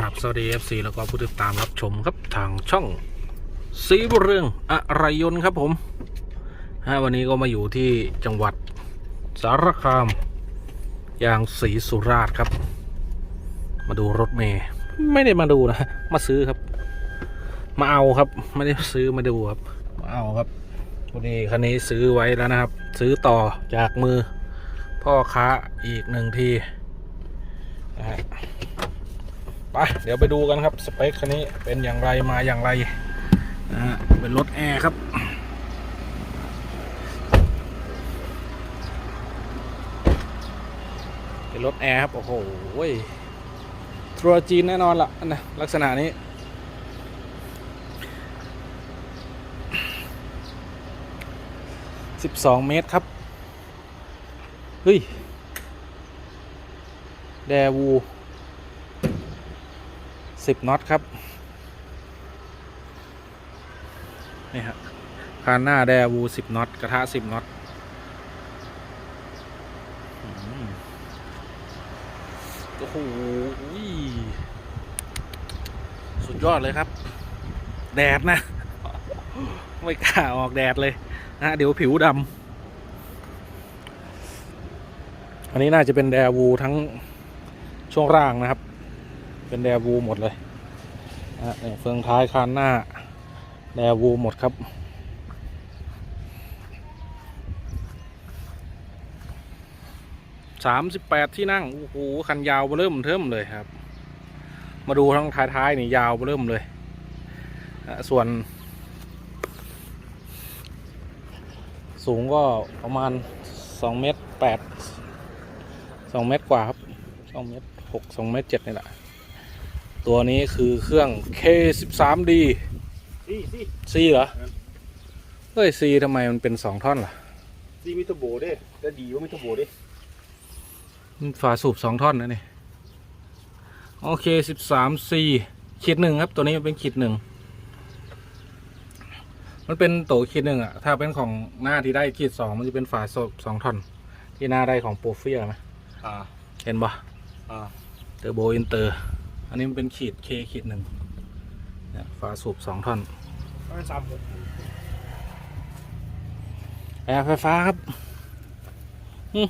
ครับสวัสดี FC แล้วก็ผู้ติดตามรับชมครับทางช่องสีบุเรืองอะไรยนครับผมฮะวันนี้ก็มาอยู่ที่จังหวัดสารคามอย่างศรีสุราษฎร์ครับ มาดูรถเมย์ไม่ได้มาดูนะมาซื้อครับ มาเอาครับ ไม่ได้ซื้อมาดูครับ มาเอาครับพอดีคันนี้ซื้อไว้แล้วนะครับ ซื้อต่อจากมือพ่อค้าอีกหนึ่งทีนะฮะ ไปเดี๋ยวไปดูกันครับสเปคคันนี้เป็นอย่างไรมาอย่างไรนะฮะเป็นรถแอร์ครับเป็นรถแอร์ครับโอ้โหทัวร์จีนแน่นอนละนะลักษณะนี้สิบสองเมตรครับ เฮ้ย แดวู สิบน็อตครับนี่ฮะคานหน้าแดวูสิบน็อตกระทะสิบน็อตโอ้โหสุดยอดเลยครับ แดดนะ ไม่กล้าออกแดดเลยนะเดี๋ยวผิวดำอันนี้น่าจะเป็นแดวูทั้งช่วงล่างนะครับ เป็นแดวูหมดเลยนะเนี่ยเฟืองท้ายคานหน้า แดวูหมดครับ สามสิบแปดที่นั่ง โอ้โห คันยาวเริ่มเทิมเลยครับ มาดูทั้งท้ายๆนี่ยาวเริ่มเลย ส่วน สูงก็ประมาณสองเมตรแปดสองเมตรกว่าครับสองเมตรหกสองเมตรเจ็ดนี่แหละ ตัวนี้คือเครื่อง K13D ซีซี C เหรอเฮ้ย C ทำไมมันเป็นสองท่อนล่ะซีมิโตโบเด้แต่ดีว่ามิโตโบเด้มันฝาสูบสองท่อนนะนี่โอเค 13C ขีดหนึ่งครับ ตัวนี้มันเป็นขีดหนึ่งมันเป็นโตขีดหนึ่งอะถ้าเป็นของหน้าที่ได้ขีดสองมันจะเป็นฝาสูบสองท่อน ที่หน้าได้ของโปรเฟียไหมอ่าเห็นปะอ่าเทอร์โบอินเตอร์ อันนี้มันเป็นขีด K ขีดหนึ่งเนี่ยฝาสูบสองท่อนประมาณสามหกแอร์ไฟฟ้าครับหึ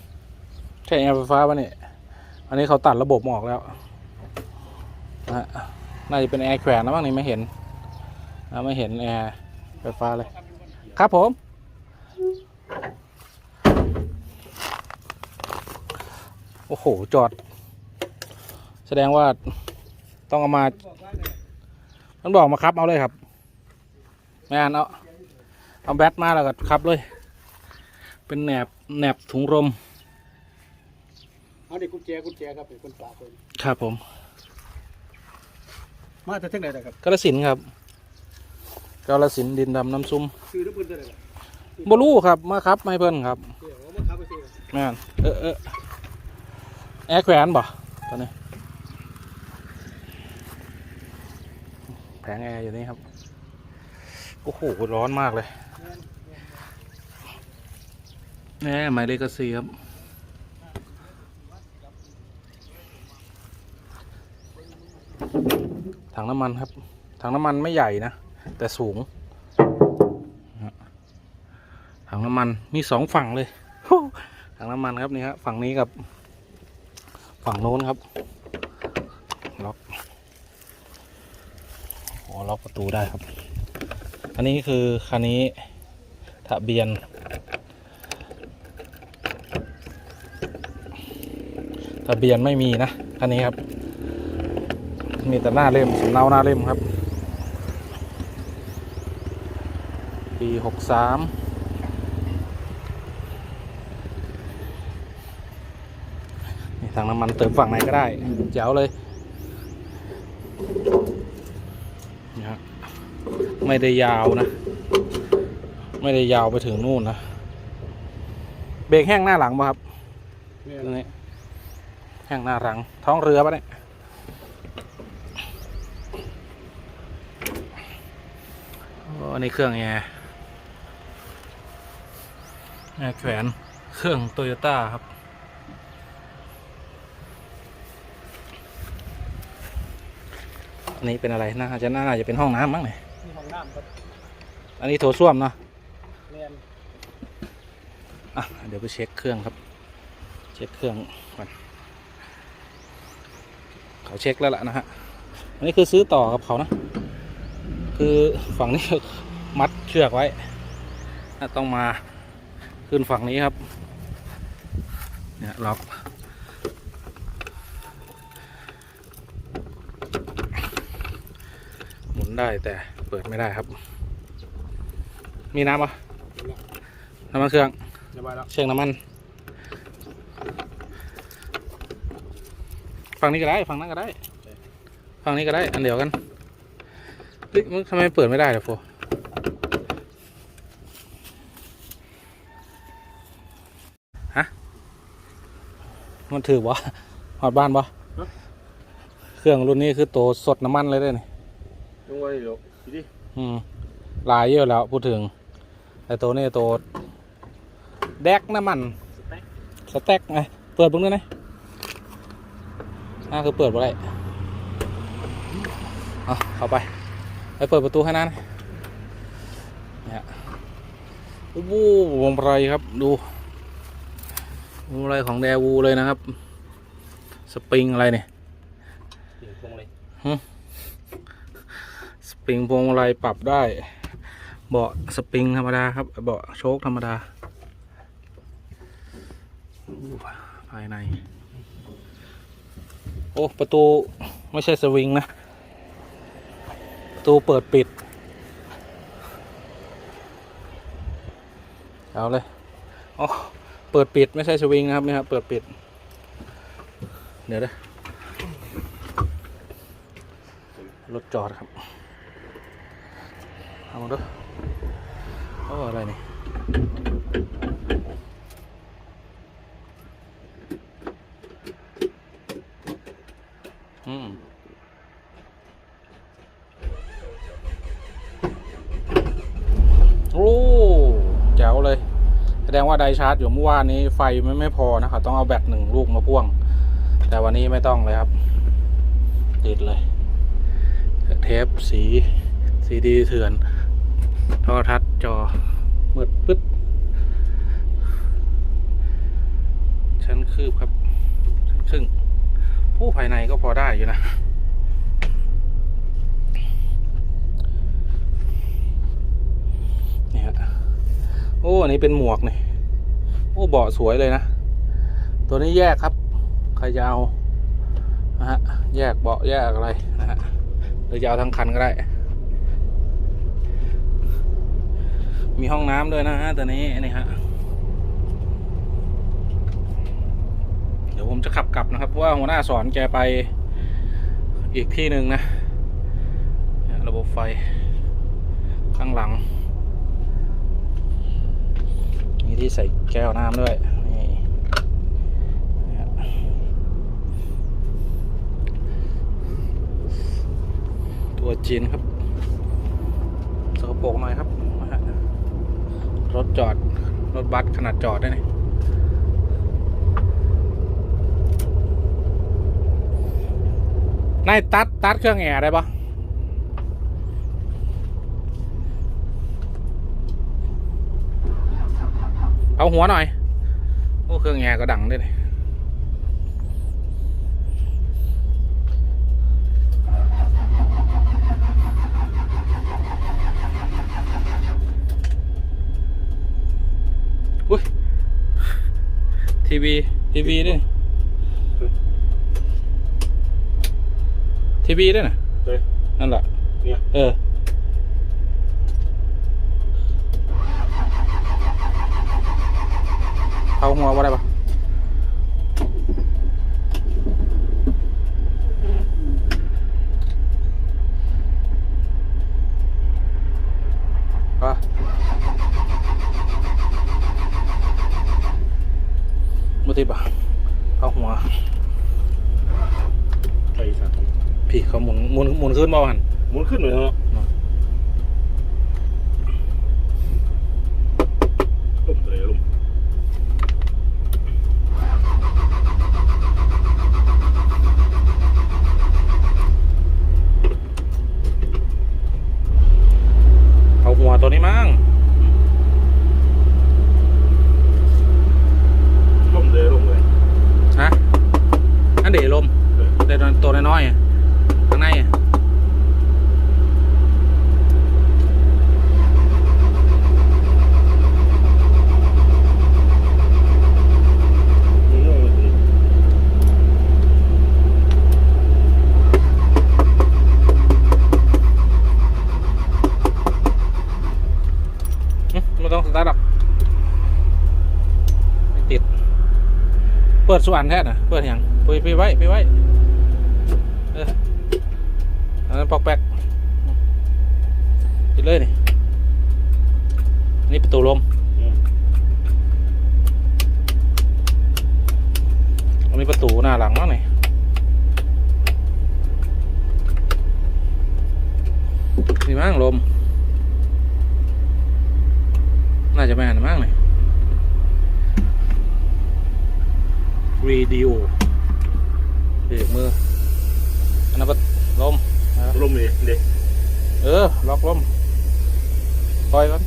ใช่แอร์ไฟฟ้าปะเนี่ยอันนี้เขาตัดระบบออกแล้วนะฮะน่าจะเป็นแอร์แขวนนะบ้างนี่ไม่เห็นนะไม่เห็นแอร์ไฟฟ้าเลย ครับผม โอ้โห จอด แสดงว่า ต้องเอามา มันบอกมาครับเอาเลยครับแม่นเอาเอาแบตมาแล้วก็ขับเลย เป็นแหนบแหนบถุงลมเอาเด็กกุญแจกุญแจครับเป็นคนฝากคนครับผม มาแต่เท่าไหร่ครับกาลสินธุ์ครับกาลสินธุ์ดินดำน้ำซุ่มซื้อน้ำปืนเท่าไหร่ล่ะบรูครับมาครับไม่เพิ่นครับเดี๋ยวเอามาขับไปซื้อ แม่นเออเออแอร์แขวนบ่ตอนนี้ แผงแอร์อยู่นี่ครับโอ้โหร้อนมากเลยแหน่หมายเลขสี่ครับถังน้ำมันครับถังน้ำมันไม่ใหญ่นะ แต่สูงถังน้ำมันมีสองฝั่งเลยถังน้ำมันครับนี่ครับฝั่งนี้กับ ฝั่งโน้นครับ ล็อกอ๋อ ล็อกประตูได้ครับ อันนี้คือคันนี้ทะเบียน ทะเบียนไม่มีนะคันนี้ครับ มีแต่หน้าเล่มสำเนาหน้าเล่มครับ ปีหกสามนี่ทางน้ำมันเติมฝั่งไหนก็ได้แจ๋วเลยนี่ฮะ ไม่ได้ยาวนะ ไม่ได้ยาวไปถึงนู่นนะเบรกแห้งหน้าหลังป่ะครับเนี่ยตัวนี้แห้งหน้าหลัง ท้องเรือปะเนี่ยโอ้อันนี้เครื่องแอร์แอร์แขวนเครื่องโตโยต้าครับอันนี้เป็นอะไรน่าจะน่าจะเป็นห้องน้ำมั้งเนี่ย นี่ห้องน้ำครับอันนี้โถส้วมเนาะเรียนอะเดี๋ยวไปเช็คเครื่องครับ เช็คเครื่องก่อนเขาเช็คแล้วล่ะนะฮะอันนี้คือซื้อต่อกับเขานะ คือฝั่งนี้มัดเชือกไว้อะต้องมาขึ้นฝั่งนี้ครับเนี่ยล็อกหมุนได้แต่เปิดไม่ได้ครับ มีน้ำปะน้ำมันเครื่องเรียบร้อยแล้วเชือกน้ำมัน ฝั่งนี้ก็ได้ ฝั่งนั้นก็ได้ ฝั่งนี้ก็ได้ อันเดียวกันเฮ้ยมึงทำไมเปิดไม่ได้ล่ะโฟฮะ มันถือวะหอดบ้านปะเครื่องรุ่นนี้คือตัวสดน้ำมันเลยได้นี่ยังไว้เดี๋ยวดีดิอืมหลายเยอะแล้วพูดถึงแต่ตัวนี้ตัวแดกน้ำมันสเต็กไงเปิดเบึ้งด้วยนะน่าคือเปิดบ่ได้เอาเข้าไปไปเปิดประตูให้นั่นเนี่ยโอ้โหวงไรครับดูวงไรของแดวูเลยนะครับ สปริงอะไรเนี่ย เสียงพวงเลย ส ปริงพวงมาลัยปรับได้ เบาะสปริงธรรมดาครับเบาะโชคธรรมดาภายใน โอ้ ประตูไม่ใช่สวิงนะ ประตูเปิดปิด เอาเลยอ๋อเปิดปิดไม่ใช่สวิงนะครับนี่ครับเปิดปิด เดี๋ยวด้รถจอดครับ เอามาดูโอ้อะไรนี่อืมโอ้แจ๋วเลย แสดงว่าไดชาร์จอยู่เมื่อวานนี้ไฟไม่ไม่พอนะครับ ต้องเอาแบตหนึ่งลูกมาพ่วง แต่วันนี้ไม่ต้องเลยครับ ติดเลย เทปสีซีดีเถื่อน โทรทัศน์จอมืดปึ๊ดชั้นคืบครับ ชั้นครึ่ง ผู้ภายในก็พอได้อยู่นะเนี่ยฮะโอ้อันนี้เป็นหมวกนี่โอ้เบาะสวยเลยนะ ตัวนี้แยกครับใครจะเอานะฮะ แยกเบาะแยกอะไรนะฮะหรือจะเอาทั้งคันก็ได้ มีห้องน้ำด้วยนะฮะตัวนี้นี่ฮะเดี๋ยวผมจะขับกลับนะครับเพราะว่าหัวหน้าสอนแกไปอีกที่หนึ่งนะ ระบบไฟข้างหลัง มีที่ใส่แก้วน้ำด้วยนี่ตัวจีนครับสกปรกหน่อยครับ รถจอด รถบัสขนาดจอดได้นี่นายตัดตัดเครื่องแอร์ได้ปะเอาหัวหน่อย โอ้เครื่องแอร์ก็ดังด้วยนี่อุ้ย ทีวีทีวีด้วยทีวีด้วยนะเฮ้ยนั่นแหละเนี่ยเออเอาหัวว่าได้ปะอะมุติบะเอาหัว ไปสัตว์ พี่เขาหมุน หมุนหมุนขึ้นบ่หันหมุนขึ้นเลยเนาะลุ่มเลยลุ่ม เดลมเดตัวน้อยๆอะข้างในอะหึไม่ต้องสตาร์ทหรอกไม่ติด เปิด สวนแท้น่ะเปิดยังไปไปไว้ไปไว้เอออันนั้นปอกแป๊กปิดเลยนี่นี่ประตูลมอันนี้ประตูหน้าหลังมั้งนี่นี่มั้งลม น่าจะแม่นมั้งนี่ รีดิโอเบรกมือ อันนั้นประลมนะครับลมเลยเด็กเออ ล็อกลมปล่อยก่อน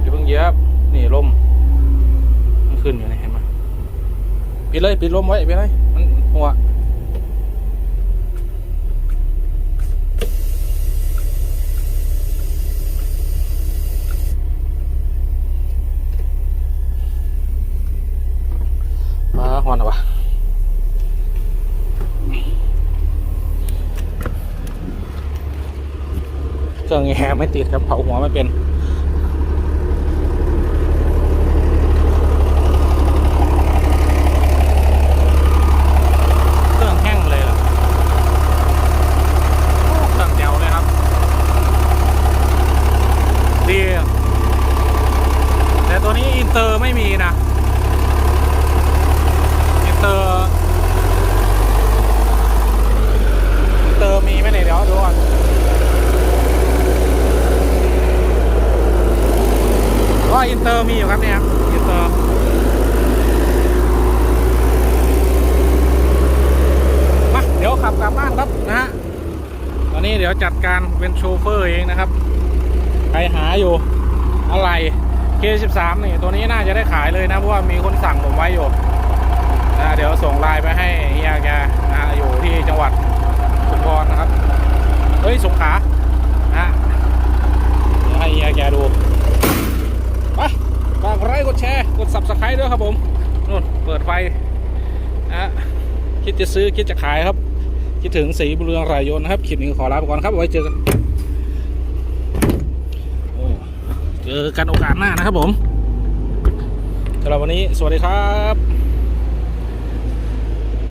เดี๋ยวเพิ่งเหยียบนี่ลมมันขึ้นอยู่นี่เห็นไหมปิดเลย ปิดลมไว้ปิดเลยมันหัว มาหอนอะวะเครื่องแอร์ไม่ติดครับเผาหัวไม่เป็น เครื่องแห้งเลยเหรอโอ้เครื่องแจ๋วเลยครับ ดีอะแต่ตัวนี้อินเตอร์ไม่มีนะ อินเตอร์ อินเตอร์มีไหมเนี่ยเดี๋ยวดูก่อนว่าอินเตอร์มีอยู่ ครับเนี่ยอินเตอมาเดี๋ยวขับกลับบ้านครับนะฮะตอนนี้เดี๋ยวจัดการเป็นโชเฟอร์เองนะครับ ใครหาอยู่อะไร K13 นี่ตัวนี้น่าจะได้ขายเลยนะเพราะว่ามีคนสั่งผมไว้อยู่นะเดี๋ยวส่งไลน์ไปให้เฮียแกนะฮะอยู่ที่จังหวัดชุมพรนะครับ เฮ้ยสงขลานะฮะเดี๋ยวให้เฮียแกดู ไปฝากไลค์กดแชร์ ก ครับผมนู่นเปิดไฟนะฮะคิดจะซื้อคิดจะขายครับ คิดถึงสีบุเรืองรายยนนะครับคลิปนี้ขอลาไปก่อนครับไว้เจอกันโอ้เจอกันโอกาสหน้านะครับผมสำหรับวันนี้สวัสดีครับ